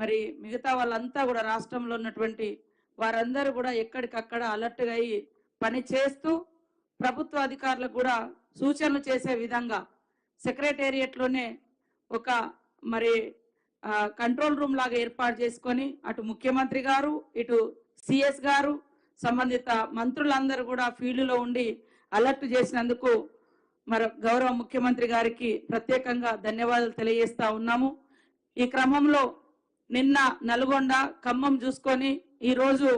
మరి మిగతా వాళ్ళంతా కూడా రాష్ట్రంలో ఉన్నటువంటి వారందరూ కూడా ఎక్కడికక్కడ అలర్ట్గా అయ్యి పని చేస్తూ ప్రభుత్వ అధికారులకు కూడా సూచనలు చేసే విధంగా సెక్రటేరియట్లోనే ఒక మరి కంట్రోల్ రూమ్ లాగా ఏర్పాటు చేసుకొని అటు ముఖ్యమంత్రి గారు ఇటు సిఎస్ గారు సంబంధిత మంత్రులందరూ కూడా ఫీల్డ్లో ఉండి అలర్ట్ చేసినందుకు మరి గౌరవ ముఖ్యమంత్రి గారికి ప్రత్యేకంగా ధన్యవాదాలు తెలియజేస్తా ఉన్నాము. ఈ క్రమంలో నిన్న నల్గొండ ఖమ్మం చూసుకొని ఈరోజు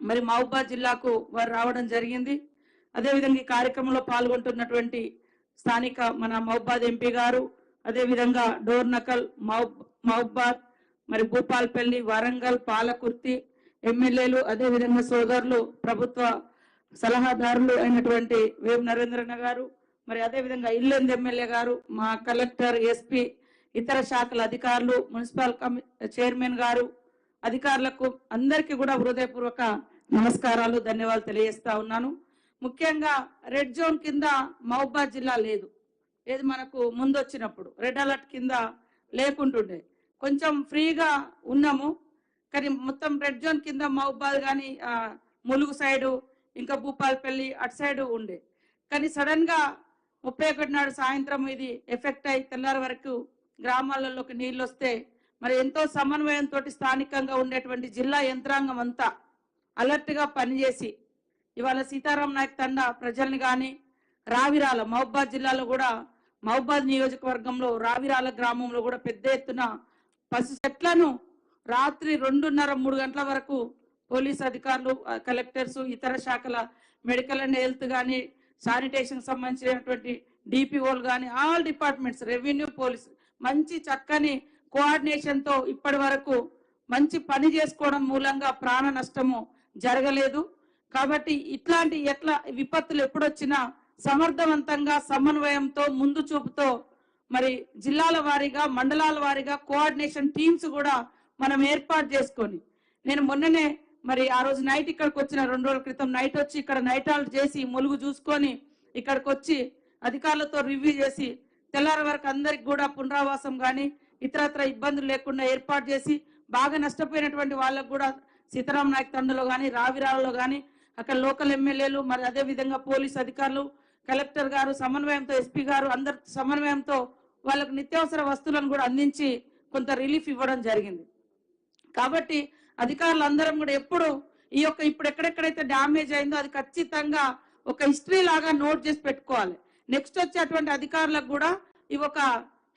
మరి మహబూబాద్ జిల్లాకు వారు రావడం జరిగింది. అదేవిధంగా ఈ కార్యక్రమంలో పాల్గొంటున్నటువంటి స్థానిక మన మహబాద్ ఎంపీ గారు అదేవిధంగా డోర్ నకల్ మహబాద్ మరి భూపాల్పల్లి వరంగల్ పాలకుర్తి ఎమ్మెల్యేలు అదేవిధంగా సోదరులు ప్రభుత్వ సలహాదారులు అయినటువంటి వేం నరేంద్రన్న గారు మరి అదేవిధంగా ఇల్లెంద్ ఎమ్మెల్యే గారు మా కలెక్టర్ ఎస్పీ ఇతర శాఖల అధికారులు మున్సిపల్ కమి చైర్మన్ గారు అధికారులకు అందరికీ కూడా హృదయపూర్వక నమస్కారాలు ధన్యవాదాలు తెలియజేస్తా ఉన్నాను. ముఖ్యంగా రెడ్ జోన్ కింద మహబాద్ జిల్లా లేదు. ఏది మనకు ముందు వచ్చినప్పుడు రెడ్ అలర్ట్ కింద లేకుంటుండే. కొంచెం ఫ్రీగా ఉన్నాము. కానీ మొత్తం రెడ్ జోన్ కింద మహబాద్ కానీ ములుగు సైడు ఇంకా భూపాలపల్లి అటు సైడు ఉండే. కానీ సడన్గా ముప్పై ఒకటి నాడు సాయంత్రం ఇది ఎఫెక్ట్ అయి తెల్లారి వరకు గ్రామాలలోకి నీళ్ళు వస్తే మరి ఎంతో సమన్వయంతో స్థానికంగా ఉండేటువంటి జిల్లా యంత్రాంగం అంతా అలర్ట్గా పనిచేసి ఇవాళ సీతారాం నాయక్ తండ ప్రజల్ని కానీ రావిరాల మహబాద్ జిల్లాలో కూడా మహబాద్ నియోజకవర్గంలో రావిరాల గ్రామంలో కూడా పెద్ద ఎత్తున పసు చెట్లను రాత్రి రెండున్నర మూడు గంటల వరకు పోలీస్ అధికారులు కలెక్టర్స్ ఇతర శాఖల మెడికల్ అండ్ హెల్త్ కానీ శానిటేషన్ సంబంధించినటువంటి డిపిఓలు కానీ ఆల్ డిపార్ట్మెంట్స్ రెవెన్యూ పోలీస్ మంచి చక్కని కోఆర్డినేషన్తో ఇప్పటి వరకు మంచి పని చేసుకోవడం మూలంగా ప్రాణ నష్టము జరగలేదు. కాబట్టి ఇట్లాంటి ఎట్లా విపత్తులు ఎప్పుడొచ్చినా సమర్థవంతంగా సమన్వయంతో ముందు చూపుతో మరి జిల్లాల వారీగా మండలాల వారీగా కోఆర్డినేషన్ టీమ్స్ కూడా మనం ఏర్పాటు చేసుకొని నేను మొన్ననే మరి ఆ రోజు నైట్ ఇక్కడికి వచ్చిన రెండు రోజుల క్రితం నైట్ వచ్చి ఇక్కడ నైట్ హాల్ట్ చేసి ములుగు చూసుకొని ఇక్కడికి వచ్చి అధికారులతో రివ్యూ చేసి తెల్లారి వరకు అందరికి కూడా పునరావాసం కానీ ఇతరత్ర ఇబ్బందులు లేకుండా ఏర్పాటు చేసి బాగా నష్టపోయినటువంటి వాళ్ళకు కూడా సీతారాం నాయక్ తండ్రిలో కానీ రావిరాలలో కానీ అక్కడ లోకల్ ఎమ్మెల్యేలు మరి అదే విధంగా పోలీస్ అధికారులు కలెక్టర్ గారు సమన్వయంతో ఎస్పీ గారు అందరి సమన్వయంతో వాళ్ళకు నిత్యావసర వస్తువులను కూడా అందించి కొంత రిలీఫ్ ఇవ్వడం జరిగింది. కాబట్టి అధికారులు అందరం కూడా ఎప్పుడు ఈ యొక్క ఇప్పుడు ఎక్కడెక్కడైతే డ్యామేజ్ అయిందో అది ఖచ్చితంగా ఒక హిస్టరీ లాగా నోట్ చేసి పెట్టుకోవాలి. నెక్స్ట్ వచ్చేటువంటి అధికారులకు కూడా ఇవి ఒక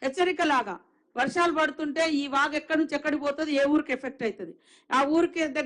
హెచ్చరిక లాగా వర్షాలు పడుతుంటే ఈ వాగు ఎక్కడి నుంచి ఎక్కడికి పోతుంది? ఏ ఊరికి ఎఫెక్ట్ అవుతుంది? ఆ ఊరికి దగ్గర